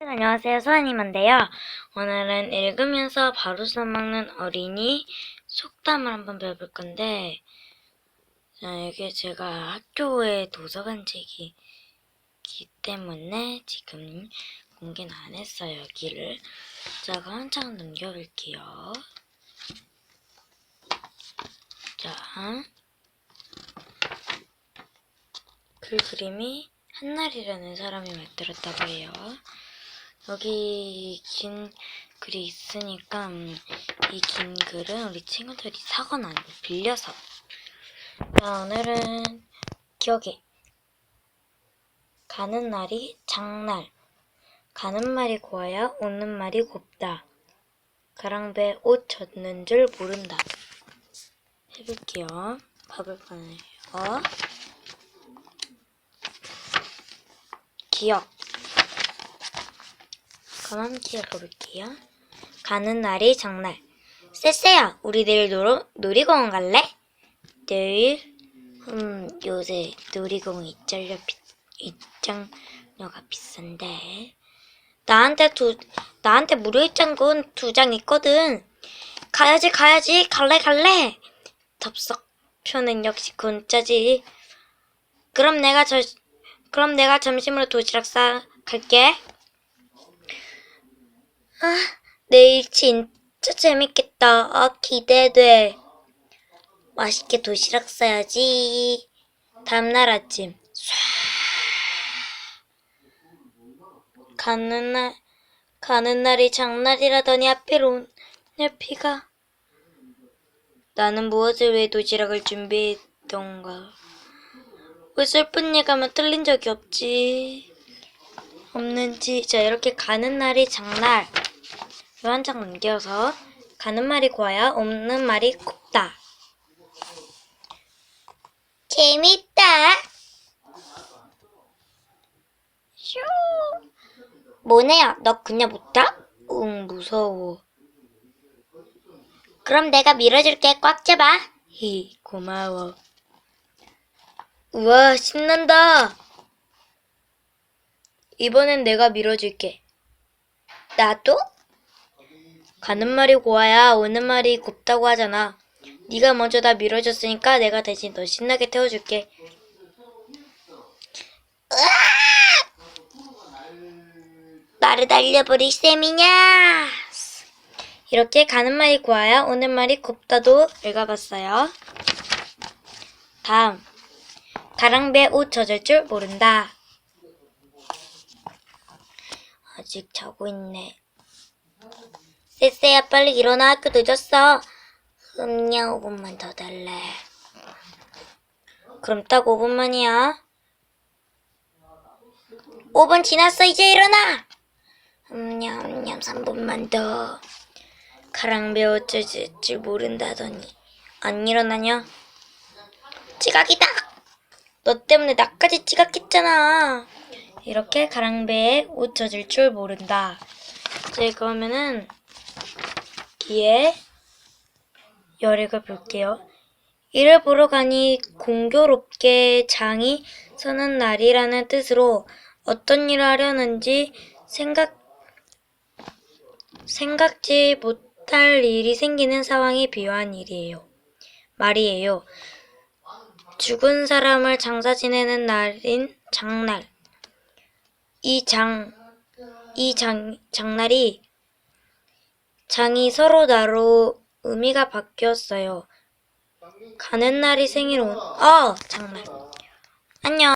안녕하세요. 소아님인데요. 오늘은 읽으면서 바로 써먹는 어린이 속담을 한번 배워볼 건데, 자, 이게 제가 학교에 도서관 책이기 때문에 지금 공개는 안 했어요, 여기를. 자, 그럼 한장 넘겨볼게요. 자, 글 그림이 한날이라는 사람이 만들었다고 해요. 여기 긴 글이 있으니까 음, 이긴 글은 우리 친구들이 사거나 빌려서. 자 오늘은 기억에 가는 날이 장날. 가는 말이 고와야 오는 말이 곱다. 가랑배 옷 젖는 줄 모른다. 해볼게요. 밥을 꺼내요. 기억 함께 읽어볼게요. 가는 날이 장날. 쎄쎄야, 우리 내일 놀, 놀이공원 갈래? 내일? 음, 요새 놀이공원 입장료, 비, 입장료가 비싼데. 나한테 두, 나한테 무료 입장권 두 장 있거든. 가야지, 가야지, 갈래, 갈래. 덥석 표는 역시 공짜지. 그럼 내가 저, 그럼 내가 점심으로 도시락 싸 갈게. 아, 내일 진짜 재밌겠다. 아, 기대돼. 맛있게 도시락 싸야지. 다음날 아침. 쏴. 가는 날, 가는 날이 장날이라더니 하필 오늘 비가. 나는 무엇을 왜 도시락을 준비했던가. 왜 슬픈 예감은 틀린 적이 없지. 없는지. 자, 이렇게 가는 날이 장날. 한장 넘겨서 가는 말이 고와야 없는 말이 곱다. 재밌다. 슈. 뭐네야, 너 그냥 못 타? 응, 무서워. 그럼 내가 밀어줄게. 꽉 잡아. 히, 고마워. 우와, 신난다. 이번엔 내가 밀어줄게. 나도? 가는 말이 고와야 오는 말이 곱다고 하잖아. 네가 먼저 나 밀어줬으니까 내가 대신 더 신나게 태워줄게. 나를 날려버릴 셈이냐? 이렇게 가는 말이 고와야 오는 말이 곱다도 읽어봤어요. 다음. 가랑배 옷 젖을 줄 모른다. 아직 자고 있네. 쎄쎄야 빨리 일어나 학교 늦었어. 음냐 5분만 더 달래. 그럼 딱 5분만이야. 5분 지났어 이제 일어나. 음냐 음냐 3분만 더. 가랑배 어쩔 줄 모른다더니 안 일어나냐? 지각이다. 너 때문에 나까지 지각했잖아. 이렇게 가랑배에 옷 젖을 줄 모른다. 이제 그러면은 기에 열액을 볼게요. 이를 보러 가니 공교롭게 장이 서는 날이라는 뜻으로 어떤 일을 하려는지 생각 생각지 못할 일이 생기는 상황이 비유한 일이에요. 말이에요. 죽은 사람을 장사 지내는 날인 장날. 이 장, 이 장, 장날이 장이 서로 나로 의미가 바뀌었어요. 가는 날이 생일 온, 어! 장날. 안녕.